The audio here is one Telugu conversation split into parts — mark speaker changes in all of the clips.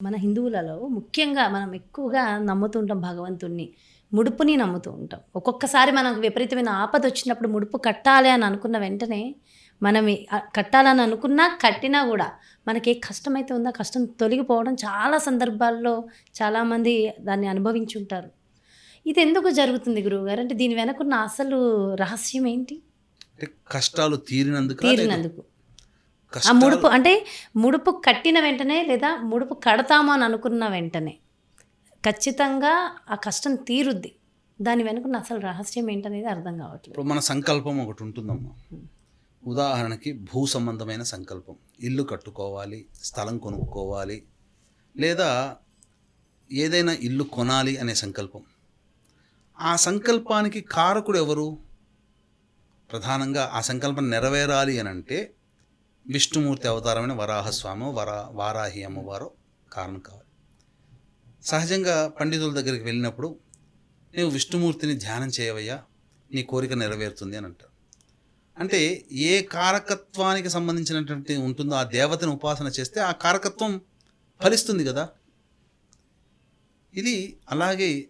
Speaker 1: మన హిందువులలో ముఖ్యంగా మనం ఎక్కువగా నమ్ముతూ ఉంటాం భగవంతుణ్ణి ముడుపుని నమ్ముతూ ఉంటాం. ఒక్కొక్కసారి మనకు విపరీతమైన ఆపద వచ్చినప్పుడు ముడుపు కట్టాలి అని అనుకున్న వెంటనే మనం కట్టాలని అనుకున్నా కట్టినా కూడా మనకి ఏ కష్టమైతే ఉందో కష్టం తొలగిపోవడం చాలా సందర్భాల్లో చాలామంది దాన్ని అనుభవించి ఉంటారు ఇది ఎందుకు జరుగుతుంది గురువుగారు? అంటే దీని వెనకున్న అసలు రహస్యం ఏంటి?
Speaker 2: కష్టాలు తీరినందుకు
Speaker 1: తీరినందుకు. ఆ ముడుపు అంటే ముడుపు కట్టిన వెంటనే లేదా ముడుపు కడతాము అని అనుకున్న వెంటనే ఖచ్చితంగా ఆ కష్టం తీరుద్ది. దాని వెనుకున్న అసలు రహస్యం ఏంటనేది అర్థం కావట్లేదు.
Speaker 2: ఇప్పుడు మన సంకల్పం ఒకటి ఉంటుందమ్మా. ఉదాహరణకి భూ సంబంధమైన సంకల్పం. ఇల్లు కట్టుకోవాలి స్థలం కొనుక్కోవాలి లేదా ఏదైనా ఇల్లు కొనాలి అనే సంకల్పం. ఆ సంకల్పానికి కారకుడు ఎవరు? ప్రధానంగా ఆ సంకల్పం నెరవేరాలి అని అంటే విష్ణుమూర్తి అవతారమైన వరాహస్వామి వరా వారాహి అమ్మవారు కారణం కావాలి. సహజంగా పండితుల దగ్గరికి వెళ్ళినప్పుడు నీవు విష్ణుమూర్తిని ధ్యానం చేయవయ్యా నీ కోరిక నెరవేరుతుంది అని అంటారు. అంటే ఏ కారకత్వానికి సంబంధించినటువంటి ఉంటుందో ఆ దేవతను ఉపాసన చేస్తే ఆ కారకత్వం ఫలిస్తుంది కదా. ఇది అలాగే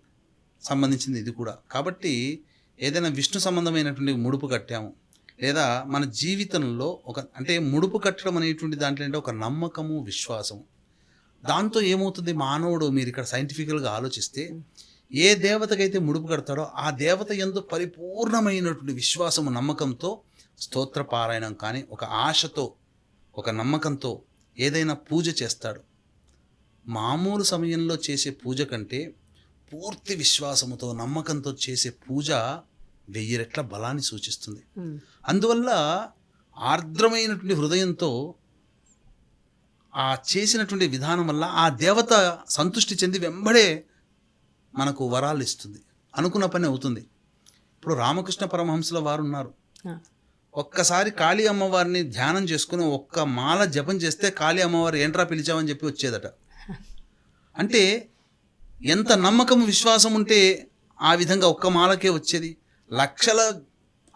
Speaker 2: సంబంధించింది ఇది కూడా. కాబట్టి ఏదైనా విష్ణు సంబంధమైనటువంటి ముడుపు కట్టాము లేదా మన జీవితంలో ఒక అంటే ముడుపు కట్టడం అనేటువంటి దాంట్లో అంటే ఒక నమ్మకము విశ్వాసము. దాంతో ఏమవుతుంది? మానవుడు మీరు ఇక్కడ సైంటిఫికల్గా ఆలోచిస్తే ఏ దేవతకైతే ముడుపు కడతాడో ఆ దేవత ఎందు పరిపూర్ణమైనటువంటి విశ్వాసము నమ్మకంతో స్తోత్ర పారాయణం కానీ ఒక ఆశతో ఒక నమ్మకంతో ఏదైనా పూజ చేస్తాడు. మామూలు సమయంలో చేసే పూజ కంటే పూర్తి విశ్వాసముతో నమ్మకంతో చేసే పూజ వెయ్యి రెట్ల బలాన్ని సూచిస్తుంది. అందువల్ల ఆర్ద్రమైనటువంటి హృదయంతో ఆ చేసినటువంటి విధానం వల్ల ఆ దేవత సంతృష్టి చెంది వెంబడే మనకు వరాలు ఇస్తుంది. అనుకున్న పని అవుతుంది. ఇప్పుడు రామకృష్ణ పరమహంసల వారు ఉన్నారు. ఒక్కసారి కాళీ అమ్మవారిని ధ్యానం చేసుకుని ఒక్క మాల జపం చేస్తే కాళీ అమ్మవారు ఏంట్రా పిలిచామని చెప్పి వచ్చేదట. అంటే ఎంత నమ్మకం విశ్వాసం ఉంటే ఆ విధంగా ఒక్క మాలకే వచ్చేది. లక్షల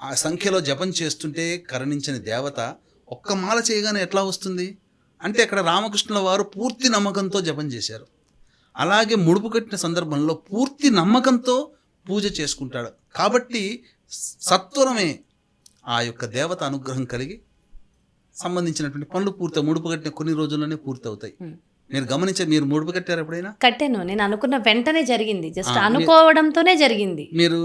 Speaker 2: ఆ సంఖ్యలో జపం చేస్తుంటే కరుణించని దేవత ఒక్క మాల చేయగానే ఎట్లా వస్తుంది? అంటే అక్కడ రామకృష్ణుల వారు పూర్తి నమ్మకంతో జపం చేశారు. అలాగే ముడుపు కట్టిన సందర్భంలో పూర్తి నమ్మకంతో పూజ చేసుకుంటాడు. కాబట్టి సత్వరమే ఆ యొక్క దేవత అనుగ్రహం కలిగి సంబంధించినటువంటి పనులు పూర్తి ముడుపు కట్టిన కొన్ని రోజుల్లోనే
Speaker 1: పూర్తవుతాయి.
Speaker 2: మీరు గమనించారు మీరు ముడుపు కట్టారు ఎప్పుడైనా?
Speaker 1: కట్టాను. నేను అనుకున్న వెంటనే జరిగింది. జస్ట్ అనుకోవడంతోనే జరిగింది.
Speaker 2: మీరు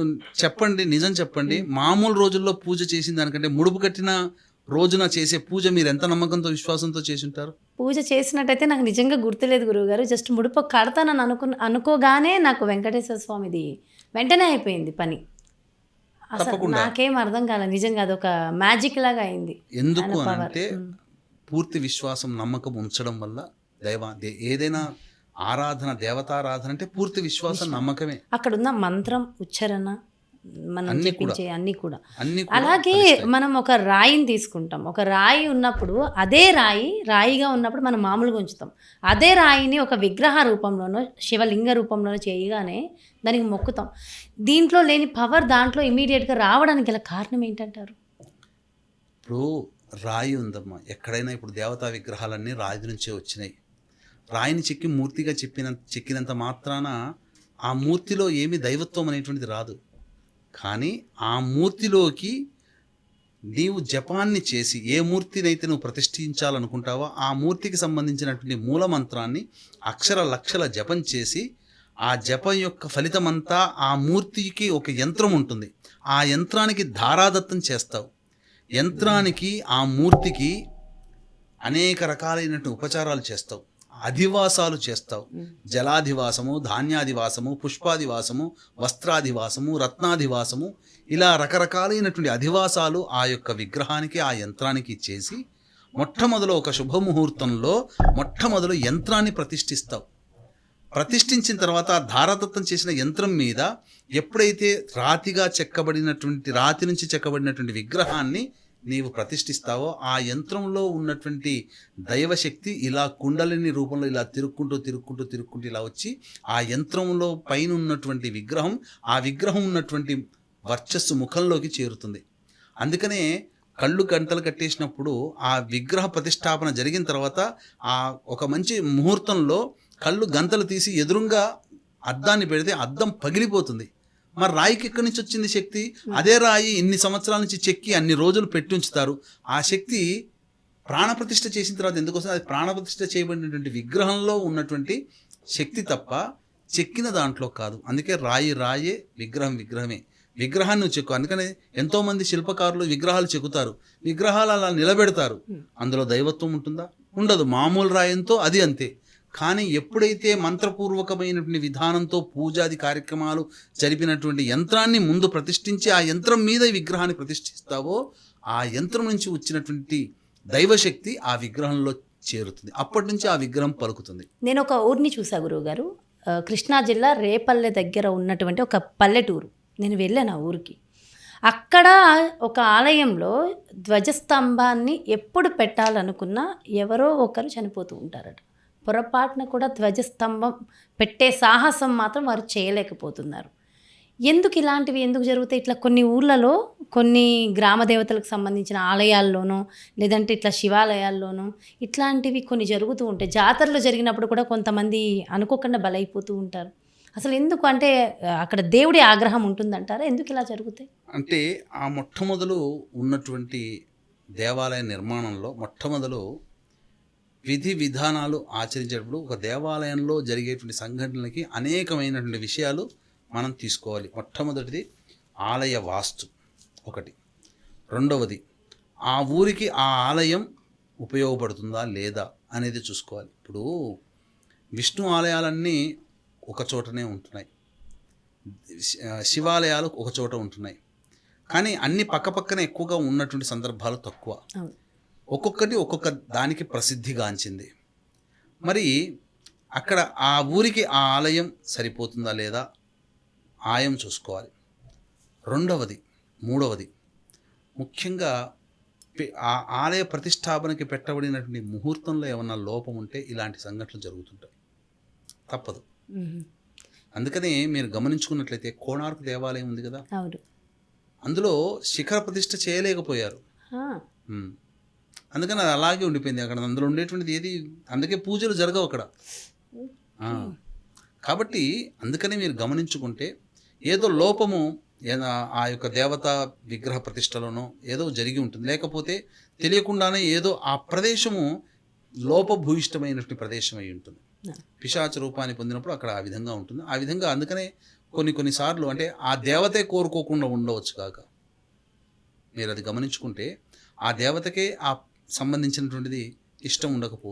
Speaker 2: చెప్పండి నిజం చెప్పండి. మామూలు రోజుల్లో పూజ చేసిన దానికంటే ముడుపు కట్టిన రోజున చేసే పూజ మీరు ఎంత నమ్మకంతో విశ్వాసంతో చేసి ఉంటారు
Speaker 1: పూజ చేసినట్టయితే నాకు నిజంగా గుర్తులేదు గురువుగారు. జస్ట్ ముడుపు కడతానని అనుకు అనుకోగానే నాకు వెంకటేశ్వర స్వామిది వెంటనే అయిపోయింది పని. అసలు. నాకేం అర్థం కాలేదు నిజంగా అదొక మ్యాజిక్ లాగా అయింది.
Speaker 2: ఎందుకు. అంటే. పూర్తి విశ్వాసం నమ్మకం ఉంచడం వల్ల దైవ ఏదైనా ఆరాధన దేవతారాధన అంటే పూర్తి విశ్వాసం నమ్మకమే.
Speaker 1: అక్కడ ఉన్న మంత్రం ఉచ్చారణ మనం. చెప్పించే అన్నీ కూడా. అలాగే. మనం ఒక రాయిని తీసుకుంటాం. ఒక రాయి ఉన్నప్పుడు అదే రాయి రాయిగా ఉన్నప్పుడు మనం మామూలుగా ఉంచుతాం. అదే రాయిని ఒక విగ్రహ రూపంలోనో శివలింగ రూపంలోనో చేయగానే దానికి మొక్కుతాం. దీంట్లో లేని పవర్ దాంట్లో ఇమీడియట్గా రావడానికి గల కారణం ఏంటంటారు?
Speaker 2: ఇప్పుడు రాయి ఉందమ్మా. ఎక్కడైనా ఇప్పుడు దేవతా విగ్రహాలన్నీ రాయి నుంచే వచ్చినాయి. రాయిని చెక్కి మూర్తిగా చెప్పిన చెక్కినంత మాత్రాన ఆ మూర్తిలో ఏమి దైవత్వం అనేటువంటిది రాదు. కానీ ఆ మూర్తిలోకి నీవు జపాన్ని చేసి ఏ మూర్తినైతే నువ్వు ప్రతిష్ఠించాలనుకుంటావో ఆ మూర్తికి సంబంధించినటువంటి మూల మంత్రాన్ని అక్షర లక్షల జపం చేసి ఆ జపం యొక్క ఫలితమంతా ఆ మూర్తికి ఒక యంత్రం ఉంటుంది. ఆ యంత్రానికి ధారాదత్తం చేస్తావు. యంత్రానికి ఆ మూర్తికి అనేక రకాలైనటువంటి ఉపచారాలు చేస్తావు. అధివాసాలు చేస్తావు. జలాధివాసము ధాన్యాధివాసము పుష్పాధివాసము వస్త్రాధివాసము రత్నాధివాసము ఇలా రకరకాలైనటువంటి అధివాసాలు ఆ యొక్క విగ్రహానికి ఆ యంత్రానికి చేసి మొట్టమొదలు ఒక శుభముహూర్తంలో మొట్టమొదలు యంత్రాన్ని ప్రతిష్ఠిస్తావు. ప్రతిష్ఠించిన తర్వాత ఆ ధారాదత్తం చేసిన యంత్రం మీద ఎప్పుడైతే రాతిగా చెక్కబడినటువంటి రాతి నుంచి చెక్కబడినటువంటి విగ్రహాన్ని నీవు ప్రతిష్ఠిస్తావో ఆ యంత్రంలో ఉన్నటువంటి దైవశక్తి ఇలా కుండలిని రూపంలో ఇలా తిరుక్కుంటూ తిరుక్కుంటూ తిరుక్కుంటూ ఇలా వచ్చి ఆ యంత్రంలో పైన ఉన్నటువంటి విగ్రహం ఆ విగ్రహం ఉన్నటువంటి వర్చస్సు ముఖంలోకి చేరుతుంది. అందుకనే కళ్ళు గంటలు కట్టేసినప్పుడు ఆ విగ్రహ ప్రతిష్టాపన జరిగిన తర్వాత ఆ ఒక మంచి ముహూర్తంలో కళ్ళు గంతలు తీసి ఎదురుగా అద్దాన్ని పెడితే అద్దం పగిలిపోతుంది. మరి రాయికి ఎక్కడి నుంచి వచ్చింది శక్తి? అదే రాయి ఇన్ని సంవత్సరాల నుంచి చెక్కి అన్ని రోజులు పెట్టి ఉంచుతారు. ఆ శక్తి ప్రాణప్రతిష్ఠ చేసిన తర్వాత ఎందుకోసం అది ప్రాణప్రతిష్ఠ చేయబడినటువంటి విగ్రహంలో ఉన్నటువంటి శక్తి తప్ప చెక్కిన దాంట్లో కాదు. అందుకే రాయి రాయే విగ్రహం విగ్రహమే. విగ్రహాన్ని నువ్వు చెక్కు. అందుకనే ఎంతోమంది శిల్పకారులు విగ్రహాలు చెక్కుతారు. విగ్రహాలు అలా నిలబెడతారు. అందులో దైవత్వం ఉంటుందా? ఉండదు. మామూలు రాయంతో అది అంతే. కానీ ఎప్పుడైతే మంత్రపూర్వకమైనటువంటి విధానంతో పూజాది కార్యక్రమాలు జరిపినటువంటి యంత్రాన్ని ముందు ప్రతిష్ఠించి ఆ యంత్రం మీద విగ్రహాన్ని ప్రతిష్ఠిస్తావో ఆ యంత్రం నుంచి వచ్చినటువంటి దైవశక్తి ఆ విగ్రహంలో చేరుతుంది. అప్పటి నుంచి ఆ విగ్రహం పలుకుతుంది.
Speaker 1: నేను ఒక ఊరిని చూసా గురువు గారు కృష్ణా జిల్లా రేపల్లె దగ్గర ఉన్నటువంటి ఒక పల్లెటూరు. నేను వెళ్ళాను ఆ ఊరికి. అక్కడ ఒక ఆలయంలో ధ్వజస్తంభాన్ని ఎప్పుడు పెట్టాలనుకున్నా ఎవరో ఒకరు చనిపోతూ ఉంటారట. పొరపాటున కూడా ధ్వజస్తంభం పెట్టే సాహసం మాత్రం వారు చేయలేకపోతున్నారు. ఎందుకు ఇలాంటివి ఎందుకు జరుగుతాయి? ఇట్లా కొన్ని ఊర్లలో కొన్ని గ్రామ దేవతలకు సంబంధించిన ఆలయాల్లోనూ లేదంటే ఇట్లా శివాలయాల్లోనూ ఇట్లాంటివి కొన్ని జరుగుతూ ఉంటాయి. జాతరలు జరిగినప్పుడు కూడా కొంతమంది అనుకోకుండా బలైపోతూ ఉంటారు. అసలు ఎందుకు? అంటే అక్కడ దేవుడి ఆగ్రహం ఉంటుందంటారా? ఎందుకు ఇలా జరుగుతాయి?
Speaker 2: అంటే ఆ మొట్టమొదలు ఉన్నటువంటి దేవాలయ నిర్మాణంలో మొట్టమొదలు విధి విధానాలు ఆచరించేటప్పుడు ఒక దేవాలయంలో జరిగేటువంటి సంఘటనలకి అనేకమైనటువంటి విషయాలు మనం తీసుకోవాలి. మొట్టమొదటిది ఆలయ వాస్తు ఒకటి. రెండవది ఆ ఊరికి ఆ ఆలయం ఉపయోగపడుతుందా లేదా అనేది చూసుకోవాలి. ఇప్పుడు విష్ణు ఆలయాలన్నీ ఒక చోటనే ఉంటున్నాయి. శివాలయాలు ఒక చోట ఉంటున్నాయి. కానీ అన్ని పక్కపక్కనే ఎక్కువగా ఉన్నటువంటి సందర్భాలు తక్కువ. ఒక్కొక్కటి ఒక్కొక్క దానికి ప్రసిద్ధిగాంచింది. మరి అక్కడ ఆ ఊరికి ఆ ఆలయం సరిపోతుందా లేదా? ఆయం చూసుకోవాలి. రెండవది మూడవది. ముఖ్యంగా ఆ ఆలయ ప్రతిష్టాపనకి పెట్టబడినటువంటి ముహూర్తంలో ఏమన్నా లోపం ఉంటే ఇలాంటి సంఘటనలు జరుగుతుంటాయి. తప్పదు. అందుకని మీరు గమనించుకున్నట్లయితే కోణార్క్ దేవాలయం ఉంది కదా? అందులో శిఖర ప్రతిష్ఠ చేయలేకపోయారు. అందుకని అది అలాగే ఉండిపోయింది అక్కడ. అందులో ఉండేటువంటిది ఏది? అందుకే పూజలు జరగవు అక్కడ. కాబట్టి అందుకని మీరు గమనించుకుంటే ఏదో లోపము ఏదో ఆ యొక్క దేవత విగ్రహ ప్రతిష్టలోనో ఏదో జరిగి ఉంటుంది. లేకపోతే తెలియకుండానే ఏదో ఆ ప్రదేశము లోపభూయిష్టమైనటువంటి ప్రదేశం అయి ఉంటుంది. పిశాచ రూపాన్ని పొందినప్పుడు అక్కడ ఆ విధంగా ఉంటుంది. ఆ విధంగా అందుకనే కొన్ని కొన్నిసార్లు అంటే ఆ దేవతే కోరుకోకుండా ఉండవచ్చు కాక. మీరు అది గమనించుకుంటే ఆ దేవతకే ఆ సంబంధించినటువంటిది ఇష్టం ఉండకపోవచ్చు.